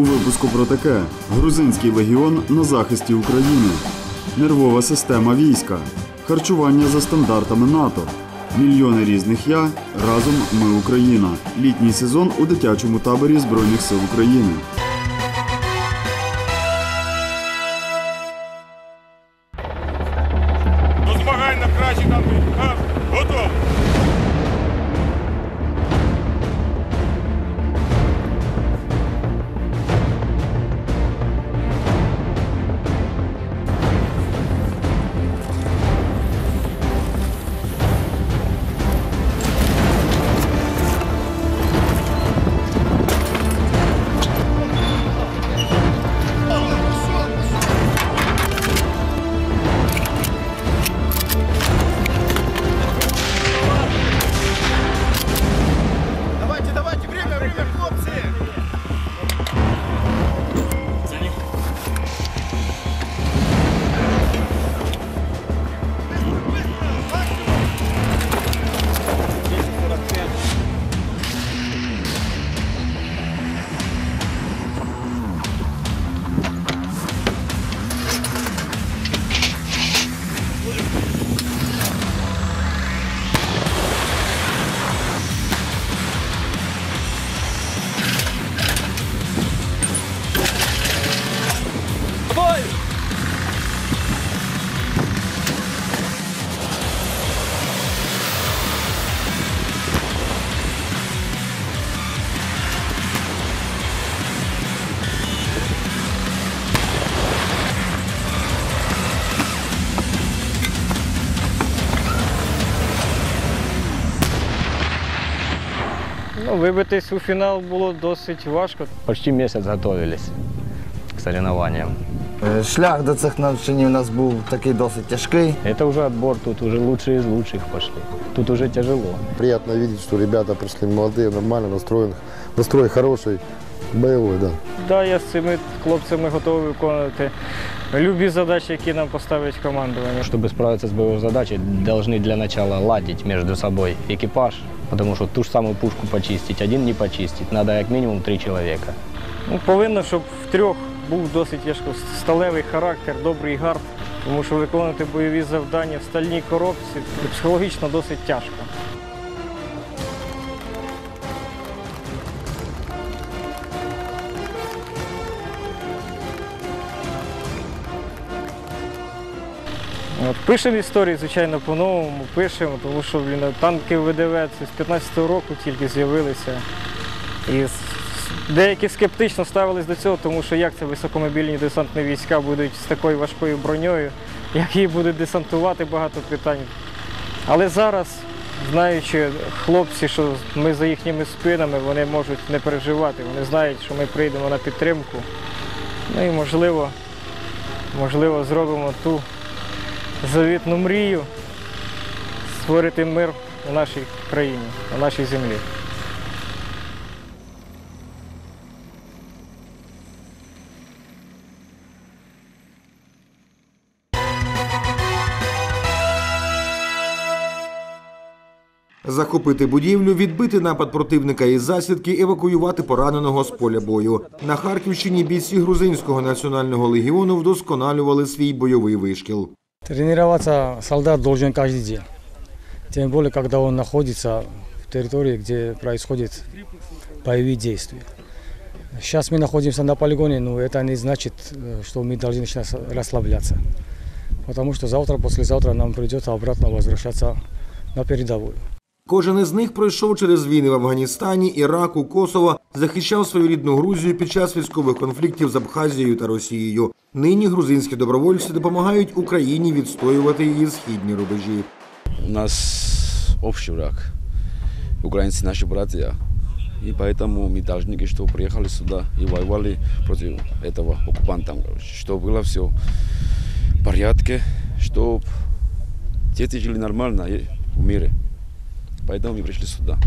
У випуску про таке: Грузинський легіон на захисті України, нервова система війська, харчування за стандартами НАТО, мільйони різних я разом ми Україна. Літній сезон у дитячому таборі Збройних сил України. вибитись у фінал було досить важко. Почти месяц готовились к соревнованиям. Е, Шлях до цих навчань у нас був такий досить тяжкий. Это уже отбор, тут уже лучшие из лучших пошли. Тут уже тяжело. Приятно видеть, что ребята пришли молодые, нормально настроены. Настрой хороший, боевой, да. Да, я з цими хлопцями готовий виконувати любі задачі, які нам поставить командування. Чтобы справиться с боевой задачей, должны для начала ладить между собой экипаж, потому что ту же самую пушку почистить один не почистить, надо как минимум три человека. Ну, повинно, щоб в трьох був досить тяжко сталевий характер, добрий гард, тому що виконувати бойові завдання в стальній коробці психологічно досить тяжко. Пишемо історії, звичайно, по-новому, пишемо, тому що блін, танки ВДВ це з 15-го року тільки з'явилися. І деякі скептично ставились до цього, тому що як це високомобільні десантні війська будуть з такою важкою броньою, як її будуть десантувати, багато питань. Але зараз, знаючи хлопці, що ми за їхніми спинами, вони можуть не переживати, вони знають, що ми прийдемо на підтримку. Ну і можливо, можливо, зробимо ту завітну мрію створити мир у нашій країні, на нашій землі. Захопити будівлю, відбити напад противника із засідки, евакуювати пораненого з поля бою. На Харківщині бійці грузинського національного легіону вдосконалювали свій бойовий вишкіл. Тренироваться солдат должен каждый день. Тем более, когда он находится в территории, где происходят боевые действия. Сейчас мы находимся на полигоне, но это не значит, э, что мы должны сейчас расслабляться. Потому что завтра, послезавтра нам придется обратно возвращаться на передовую. Кожен із них пройшов через війни в Афганістані, Іраку, Косово, захищав свою рідну Грузію під час військових конфліктів з Абхазією та Росією. Нині грузинські добровольці допомагають Україні відстоювати її східні рубежі. У нас общий враг. Украинцы наши братья. И поэтому мы должники, что приехали сюда и воевали против этого оккупанта. Чтобы было все в порядке, чтобы дети жили нормально и в мире. Поэтому мы пришли сюда.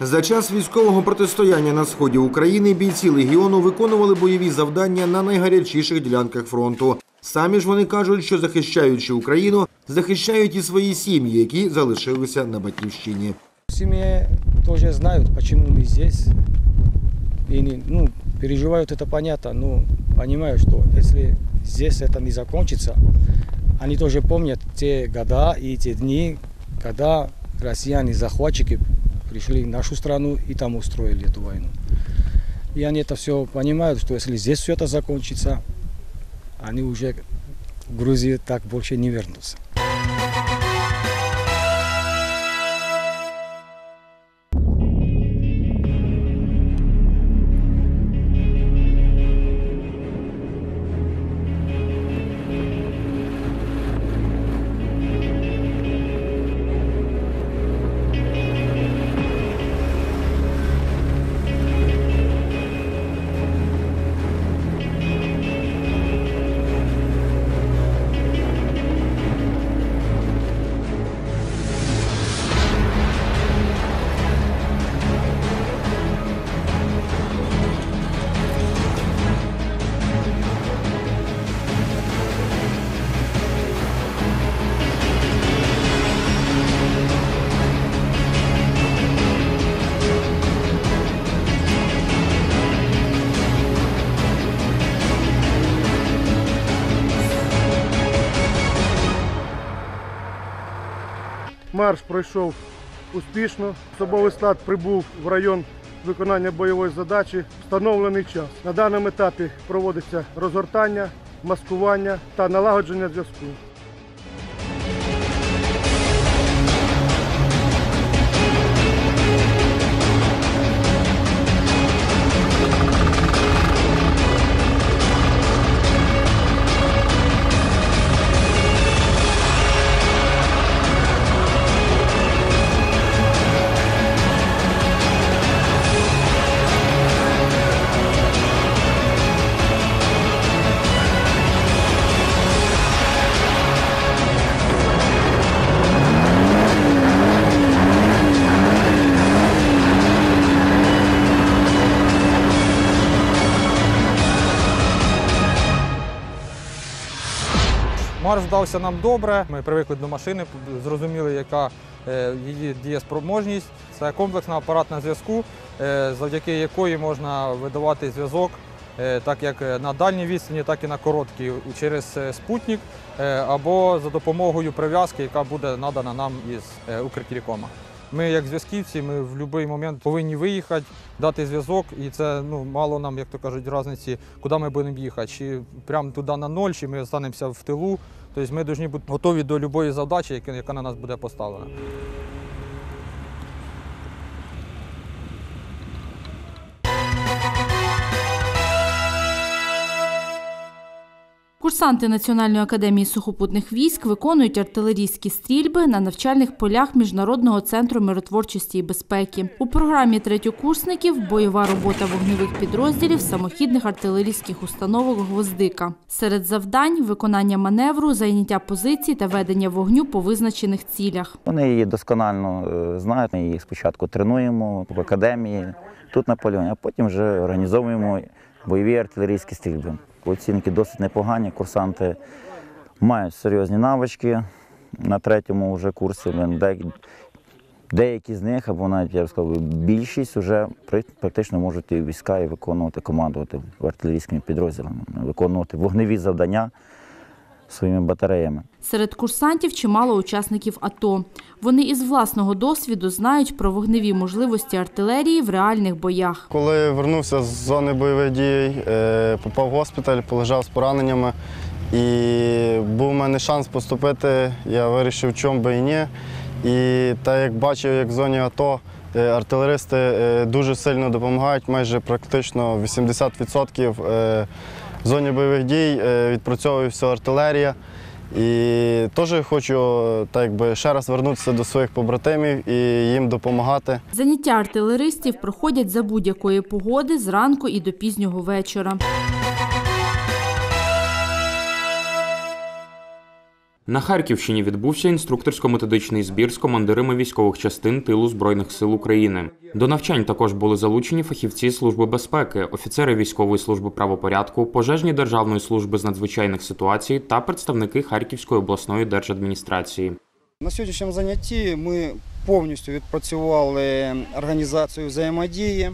За час військового протистояння на сході України бійці легіону виконували бойові завдання на найгарячіших ділянках фронту. Самі ж вони кажуть, що захищаючи Україну, захищають і свої сім'ї, які залишилися на батьківщині. В семье тоже знают, почему мы здесь. И не- ну, переживают, это понятно, но понимаю, что если здесь это не закончится, они тоже помнят те года и те дни, когда россияне, захватчики, пришли в нашу страну и там устроили эту войну. И они это все понимают, что если здесь все это закончится, они уже в Грузию так больше не вернутся. Марш пройшов успішно. Особовий склад прибув в район виконання бойової задачі встановлений час. На даному етапі проводиться розгортання, маскування та налагодження зв'язку. Марш вдався нам добре. Ми привикли до машини, зрозуміли, яка е, її дієспроможність. Це комплексна апаратна зв'язку, е, завдяки якої можна видавати зв'язок е, так як на дальній відстані, так і на короткій через спутник або за допомогою прив'язки, яка буде надана нам із Укртелекома. Ми, як зв'язківці, ми в будь-який момент повинні виїхати, дати зв'язок, і це ну мало нам, як то кажуть, різниці, куди ми будемо їхати. Чи прямо туди на ноль, чи ми залишимося в тилу. Тобто ми повинні бути готові до будь-якої завдачі, яка- яка на нас буде поставлена. Курсанти Національної академії сухопутних військ виконують артилерійські стрільби на навчальних полях Міжнародного центру миротворчості і безпеки. У програмі третьокурсників бойова робота вогневих підрозділів самохідних артилерійських установок Гвоздика. Серед завдань виконання маневру, зайняття позицій та ведення вогню по визначених цілях. Вони її досконально е, знають. Ми її спочатку тренуємо в академії, тут на полігоні, а потім вже організовуємо бойові артилерійські стрільби. Оцінки досить непогані. Курсанти мають серйозні навички на третьому вже курсі. Деякі з них, або навіть я б сказав, більшість вже практично можуть і війська і виконувати, командувати артилерійськими підрозділами, виконувати вогневі завдання своїми батареями. Серед курсантів чимало учасників АТО. Вони із власного досвіду знають про вогневі можливості артилерії в реальних боях. Коли вернувся з зони бойових дій, е, попав в госпіталь, полежав з пораненнями. І був у мене шанс поступити, я вирішив, чому би і ні. І так як бачив, як в зоні АТО е, артилеристи е, дуже сильно допомагають, майже практично 80% е, в зоні бойових дій відпрацьовується відпрацьовує вся артилерія. І теж хочу так якби, ще раз вернутися до своїх побратимів і їм допомагати. Заняття артилеристів проходять за будь-якої погоди зранку і до пізнього вечора. На Харківщині відбувся інструкторсько-методичний збір з командирами військових частин тилу Збройних сил України. До навчань також були залучені фахівці Служби безпеки, офіцери військової служби правопорядку, пожежні Державної служби з надзвичайних ситуацій та представники Харківської обласної держадміністрації. На сьогоднішньому занятті ми повністю відпрацювали організацію взаємодії,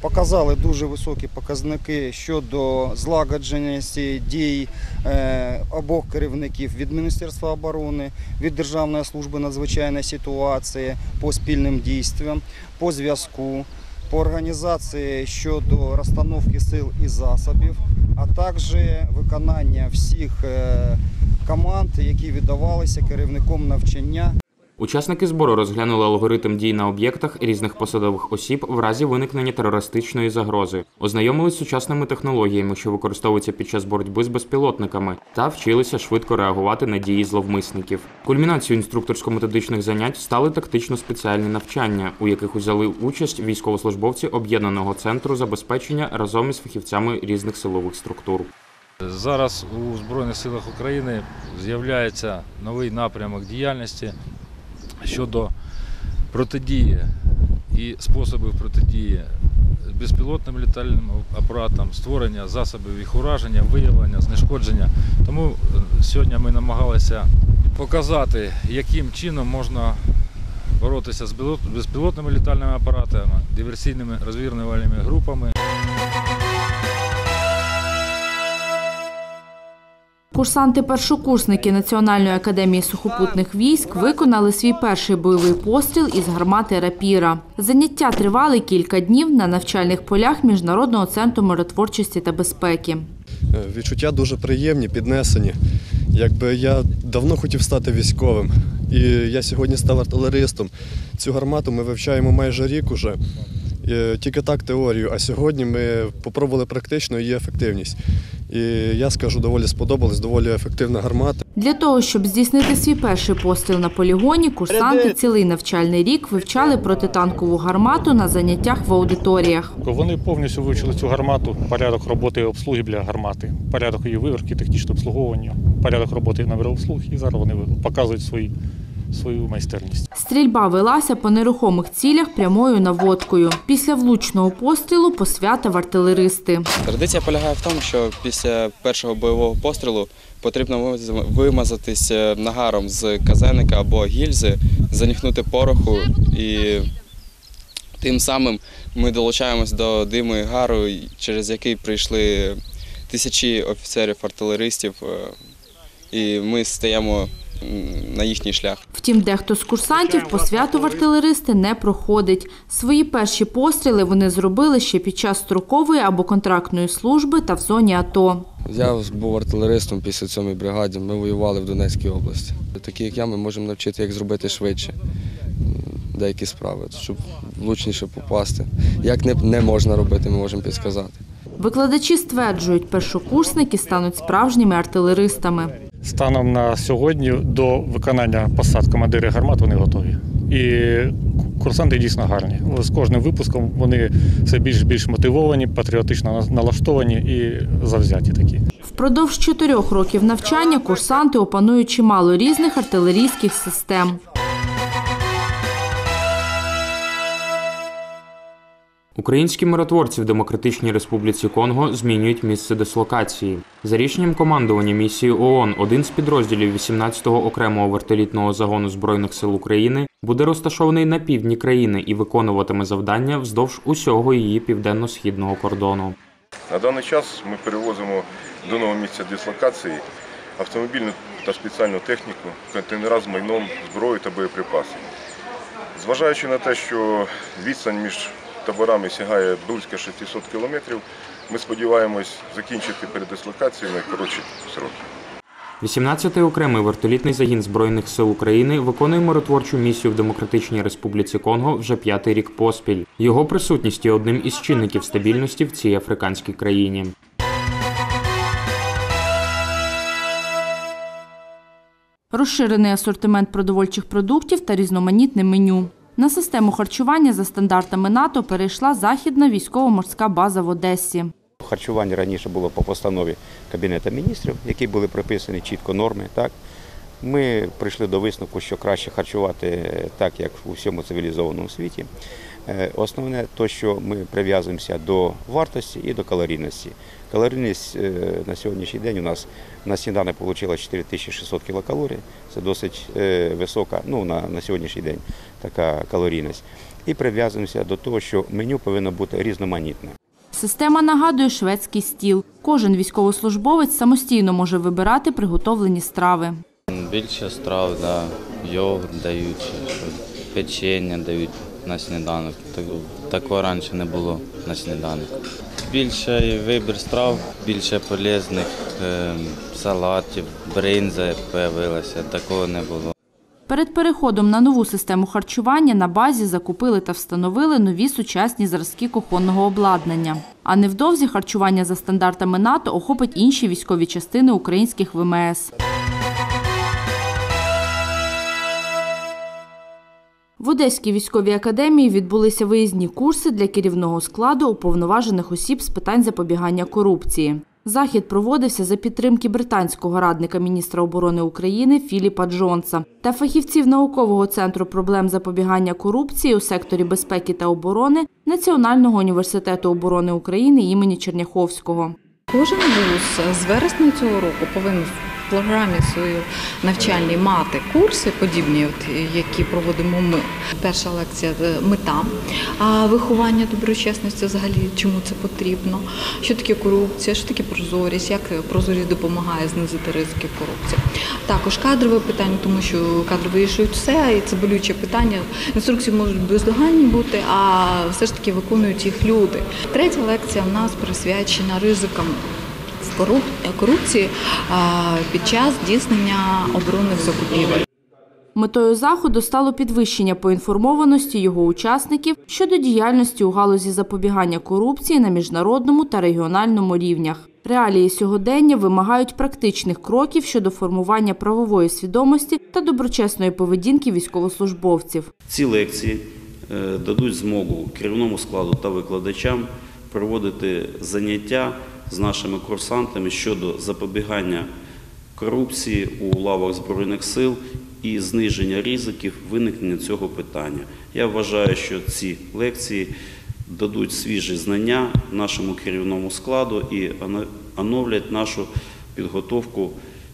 показали дуже високі показники щодо злагодженості дій е, обох керівників від Міністерства оборони, від Державної служби надзвичайної ситуації по спільним дійствам, по зв'язку, по організації щодо розстановки сил і засобів, а також виконання всіх е, команд, які віддавалися керівником навчання. Учасники збору розглянули алгоритм дій на об'єктах різних посадових осіб в разі виникнення терористичної загрози, ознайомились з сучасними технологіями, що використовуються під час боротьби з безпілотниками, та вчилися швидко реагувати на дії зловмисників. Кульмінацією інструкторсько-методичних занять стали тактично-спеціальні навчання, у яких узяли участь військовослужбовці об'єднаного центру забезпечення разом із фахівцями різних силових структур. Зараз у Збройних силах України з'являється новий напрямок діяльності щодо протидії і способів протидії безпілотним літальним апаратам, створення засобів їх ураження, виявлення, знешкодження. Тому е, сьогодні ми намагалися показати, яким чином можна боротися з безпілотними літальними апаратами, диверсійними розвірнувальними групами. Курсанти-першокурсники Національної академії сухопутних військ виконали свій перший бойовий постріл із гармати рапіра. Заняття тривали кілька днів на навчальних полях Міжнародного центру миротворчості та безпеки. Е, Відчуття дуже приємні, піднесені. Якби я давно хотів стати військовим, і я сьогодні став артилеристом. Цю гармату ми вивчаємо майже рік уже. Е, Тільки так теорію, а сьогодні ми попробували практично її ефективність. І я скажу, доволі сподобалась, доволі ефективна гармата. Для того, щоб здійснити свій перший постріл на полігоні, курсанти цілий навчальний рік вивчали протитанкову гармату на заняттях в аудиторіях. Вони повністю вивчили цю гармату, порядок роботи і обслуги для гармати, порядок її виверки, технічне обслуговування, порядок роботи на обслуг, і зараз вони показують свої, свою майстерність. Стрільба велася по нерухомих цілях прямою наводкою. Після влучного пострілу посвятив артилеристи. Традиція полягає в тому, що після першого бойового пострілу потрібно вимазатись е, нагаром з казенника або гільзи, заніхнути пороху і тим самим ми долучаємось до диму і гару, через який прийшли тисячі офіцерів-артилеристів, е, і ми стаємо на їхній шлях. Втім, дехто з курсантів по святу в артилеристи не проходить. Свої перші постріли вони зробили ще під час строкової або контрактної служби та в зоні АТО. Я був артилеристом після цієї бригаді. Ми воювали в Донецькій області. Такі, як я, ми можемо навчити, як зробити швидше деякі справи, щоб влучніше попасти. Як не, не можна робити, ми можемо підказати. Викладачі стверджують, першокурсники стануть справжніми артилеристами. Станом на сьогодні до виконання посад командири гармат вони готові. І курсанти дійсно гарні. З кожним випуском вони все більш більш мотивовані, патріотично налаштовані і завзяті такі. Впродовж чотирьох років навчання курсанти опанують чимало різних артилерійських систем. Українські миротворці в Демократичній Республіці Конго змінюють місце дислокації. За рішенням командування місії ООН, один з підрозділів 18-го окремого вертолітного загону Збройних сил України буде розташований на півдні країни і виконуватиме завдання вздовж усього її південно-східного кордону. На даний час ми перевозимо до нового місця дислокації автомобільну та спеціальну техніку, контейнера з майном, зброю та боєприпаси. Зважаючи на те, що відстань між таборами сягає близько 600 кілометрів, ми сподіваємось закінчити передислокацію найкоротші сроки. 18-й окремий вертолітний загін Збройних сил України виконує миротворчу місію в Демократичній Республіці Конго вже п'ятий рік поспіль. Його присутність є одним із чинників стабільності в цій африканській країні. Розширений асортимент продовольчих продуктів та різноманітне меню. На систему харчування за стандартами НАТО перейшла західна військово-морська база в Одесі. Харчування раніше було по постанові Кабінету міністрів, які були прописані чітко норми. Так ми прийшли до висновку, що краще харчувати так, як у всьому цивілізованому світі. Е, Основне те, що ми прив'язуємося до вартості і до калорійності. Калорійність е, на сьогоднішній день у нас на сніданок вийшло 4600 кілокалорій. Це досить е, висока, ну на, на сьогоднішній день така калорійність. І прив'язуємося до того, що меню повинно бути різноманітне. Система нагадує шведський стіл. Кожен військовослужбовець самостійно може вибирати приготовлені страви. Більше страв, да. йогурт дають, печення дають на сніданок. Так- Такого раніше не було на сніданок. Більше вибір страв, більше полезних е, салатів, бринза з'явилася, такого не було. Перед переходом на нову систему харчування на базі закупили та встановили нові сучасні зразки кухонного обладнання. А невдовзі харчування за стандартами НАТО охопить інші військові частини українських ВМС. В Одеській військовій академії відбулися виїзні курси для керівного складу уповноважених осіб з питань запобігання корупції. Захід проводився за підтримки британського радника міністра оборони України Філіпа Джонса та фахівців наукового центру проблем запобігання корупції у секторі безпеки та оборони Національного університету оборони України імені Черняховського. Кожен вуз з вересня цього року повинен програмі свої навчальні мати курси, подібні, от, які проводимо ми. Перша лекція е, мета виховання доброчесності, взагалі чому це потрібно, що таке корупція, що таке прозорість, як прозорість допомагає знизити ризики корупції. Також кадрове питання, тому що кадри вирішують все, і це болюче питання. Інструкції можуть бездоганні бути, а все ж таки виконують їх люди. Третя лекція в нас присвячена ризикам кору- корупції під час здійснення оборонних закупівель. Метою заходу стало підвищення поінформованості його учасників щодо діяльності у галузі запобігання корупції на міжнародному та регіональному рівнях. Реалії сьогодення вимагають практичних кроків щодо формування правової свідомості та доброчесної поведінки військовослужбовців. Ці лекції е, дадуть змогу керівному складу та викладачам проводити заняття з нашими курсантами щодо запобігання корупції у лавах Збройних сил і зниження ризиків виникнення цього питання. Я вважаю, що ці лекції дадуть свіжі знання нашому керівному складу і оно- оновлять нашу підготовку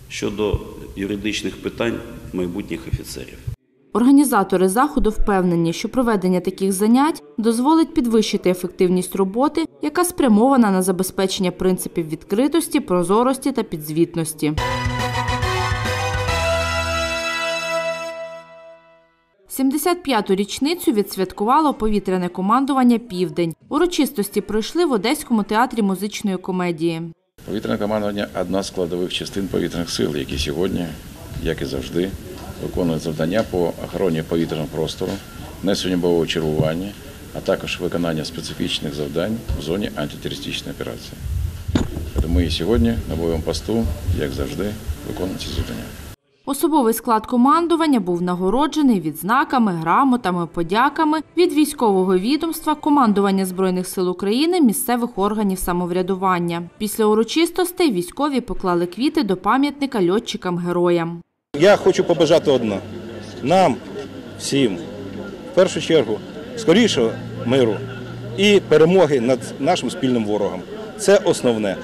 щодо юридичних питань майбутніх офіцерів. Організатори заходу впевнені, що проведення таких занять дозволить підвищити ефективність роботи, яка спрямована на забезпечення принципів відкритості, прозорості та підзвітності. – 75-ту річницю відсвяткувало повітряне командування Південь. Урочистості пройшли в Одеському театрі музичної комедії. Повітряне командування одна з складових частин повітряних сил, які сьогодні, як і завжди, виконують завдання по охороні повітряного простору, несенню бойового чергування, а також виконання специфічних завдань в зоні антитерористичної операції. Тому і сьогодні на бойовому посту, як завжди, виконуємо ці завдання. Особовий склад командування був нагороджений відзнаками, грамотами, подяками від військового відомства, командування Збройних сил України, місцевих органів самоврядування. Після урочистостей військові поклали квіти до пам'ятника льотчикам-героям. Я хочу побажати одне нам всім, в першу чергу, скорішого миру і перемоги над нашим спільним ворогом. Це основне.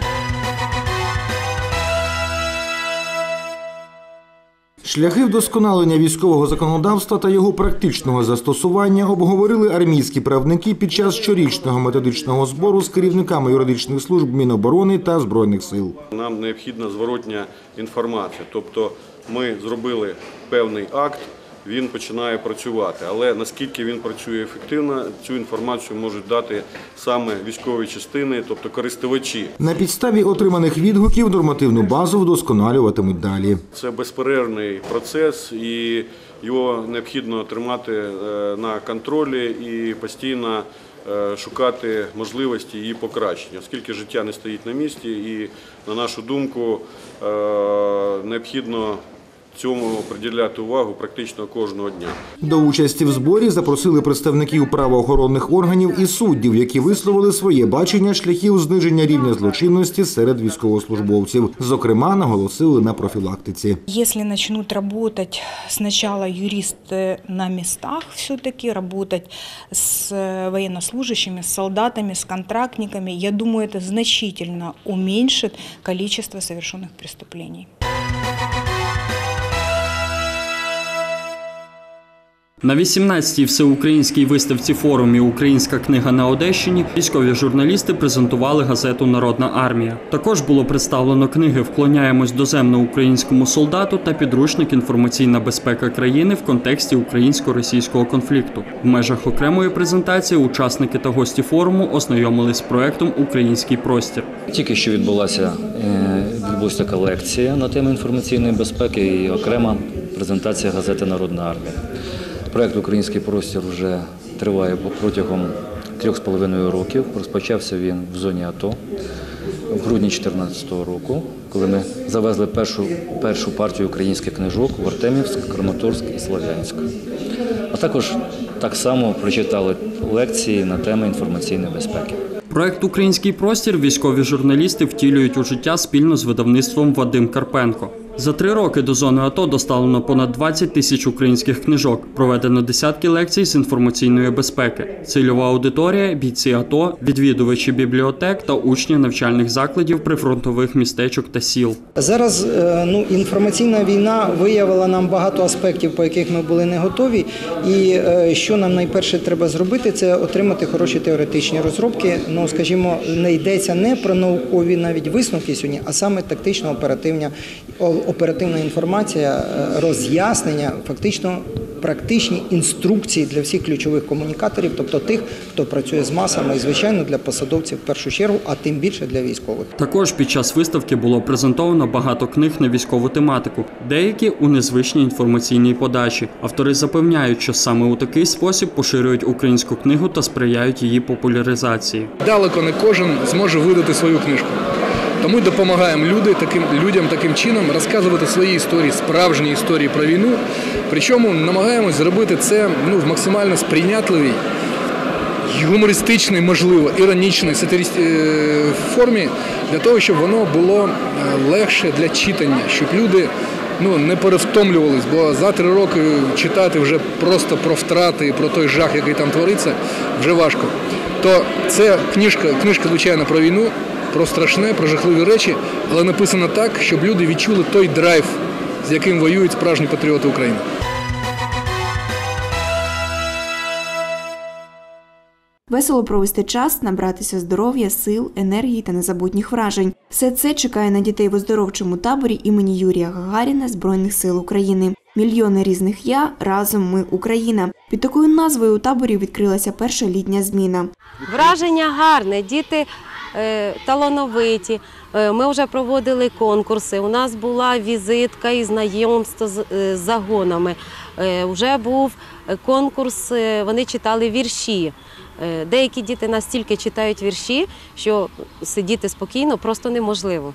Шляхи вдосконалення військового законодавства та його практичного застосування обговорили армійські правники під час щорічного методичного збору з керівниками юридичних служб Міноборони та Збройних сил. Нам необхідна зворотня інформація. Тобто ми зробили певний акт, він починає працювати. Але наскільки він працює ефективно, цю інформацію можуть дати саме військові частини, тобто користувачі. На підставі отриманих відгуків нормативну базу вдосконалюватимуть далі. Це безперервний процес, і його необхідно тримати е, на контролі і постійно е, шукати можливості її покращення, оскільки життя не стоїть на місці, і на нашу думку е, необхідно цьому приділяти увагу практично кожного дня. До участі в зборі запросили представників правоохоронних органів і суддів, які висловили своє бачення шляхів зниження рівня злочинності серед військовослужбовців. Зокрема, наголосили на профілактиці. Если начнут работать сначала юристы на местах, все-таки работать с э, военнослужащими, с солдатами, с контрактниками, я думаю, это значительно уменьшит количество совершенных преступлений. На 18-й всеукраїнській виставці форумі Українська книга на Одещині військові журналісти презентували газету Народна армія. Також було представлено книги Вклоняємось доземно українському солдату та підручник Інформаційна безпека країни в контексті українсько-російського конфлікту. В межах окремої презентації учасники та гості форуму ознайомились з проектом Український простір. Тільки що відбулася е, відбулася така лекція на тему інформаційної безпеки і окрема презентація газети Народна армія. Проект Український простір вже триває протягом трьох з половиною років. Розпочався він в зоні АТО в грудні 2014 року, коли ми завезли першу, першу партію українських книжок в Артемівськ, Краматорськ і Слов'янськ. А також так само прочитали лекції на теми інформаційної безпеки. Проект Український простір військові журналісти втілюють у життя спільно з видавництвом Вадим Карпенко. За три роки до зони АТО доставлено понад 20 тисяч українських книжок, проведено десятки лекцій з інформаційної безпеки. Цільова аудиторія, бійці АТО, відвідувачі бібліотек та учні навчальних закладів прифронтових містечок та сіл. Зараз е, ну, інформаційна війна виявила нам багато аспектів, по яких ми були не готові. І е, що нам найперше треба зробити, це отримати хороші теоретичні розробки. Ну, скажімо, не йдеться не про наукові навіть висновки сьогодні, а саме тактично оперативна, оперативна інформація, е, роз'яснення, фактично практичні інструкції для всіх ключових комунікаторів, тобто тих, хто працює з масами, і звичайно для посадовців в першу чергу, а тим більше для військових. Також під час виставки було презентовано багато книг на військову тематику, деякі у незвичній інформаційній подачі. Автори запевняють, що саме у такий спосіб поширюють українську книгу та сприяють її популяризації. Далеко не кожен зможе видати свою книжку. Тому допомагаємо люди, таким, людям таким чином розказувати свої історії, справжні історії про війну. Причому намагаємось зробити це ну, в максимально сприйнятливій, гумористичній, можливо, іронічній е, формі, для того, щоб воно було е, легше для читання, щоб люди ну, не перевтомлювались, бо за три роки читати вже просто про втрати про той жах, який там твориться, вже важко. То це книжка, книжка, звичайно, про війну, про страшне, про жахливі речі, але написано так, щоб люди відчули той драйв, з яким воюють справжні патріоти України. Весело провести час, набратися здоров'я, сил, енергії та незабутніх вражень. Все це чекає на дітей в оздоровчому таборі імені Юрія Гагаріна Збройних сил України. Мільйони різних я разом ми Україна. Під такою назвою у таборі відкрилася перша літня зміна. Враження гарне, діти талановиті. Е, Ми вже проводили конкурси. У нас була візитка і знайомство з е, загонами. Е, Вже був конкурс, е, вони читали вірші. Е, Деякі діти настільки читають вірші, що сидіти спокійно просто неможливо.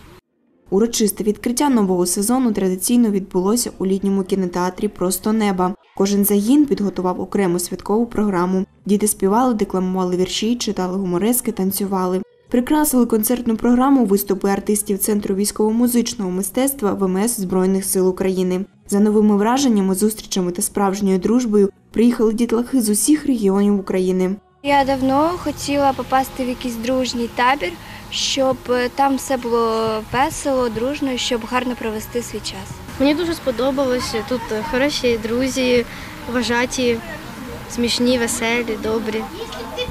Урочисте відкриття нового сезону традиційно відбулося у літньому кінотеатрі Просто неба. Кожен загін підготував окрему святкову програму. Діти співали, декламували вірші, читали гуморески, танцювали. Прикрасили концертну програму виступи артистів Центру військово-музичного мистецтва ВМС Збройних сил України. За новими враженнями, зустрічами та справжньою дружбою приїхали дітлахи з усіх регіонів України. Я давно хотіла попасти в якийсь дружній табір, щоб е, там все було весело, дружно, щоб гарно провести свій час. Мені дуже сподобалося. Тут хороші друзі, вважаті, смішні, веселі, добрі.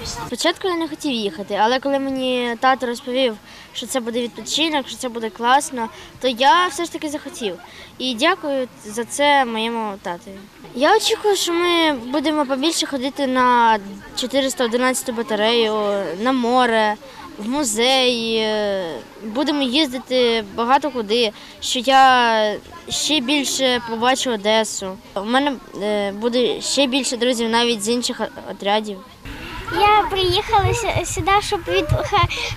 Спочатку я не хотів їхати, але коли мені тато розповів, що це буде відпочинок, що це буде класно, то я все ж таки захотів. І дякую за це моєму татові. Я очікую, що ми будемо побільше ходити на 411 батарею, на море, в музей. Будемо їздити багато куди, що я ще більше побачу Одесу. У мене е, буде ще більше друзів навіть з інших отрядів. Я приїхала сюди, щоб від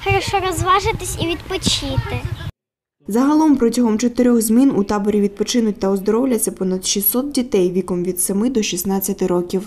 хорошо розважитись і відпочити. Загалом протягом чотирьох змін у таборі відпочинуть та оздоровляться понад 600 дітей віком від 7 до 16 років.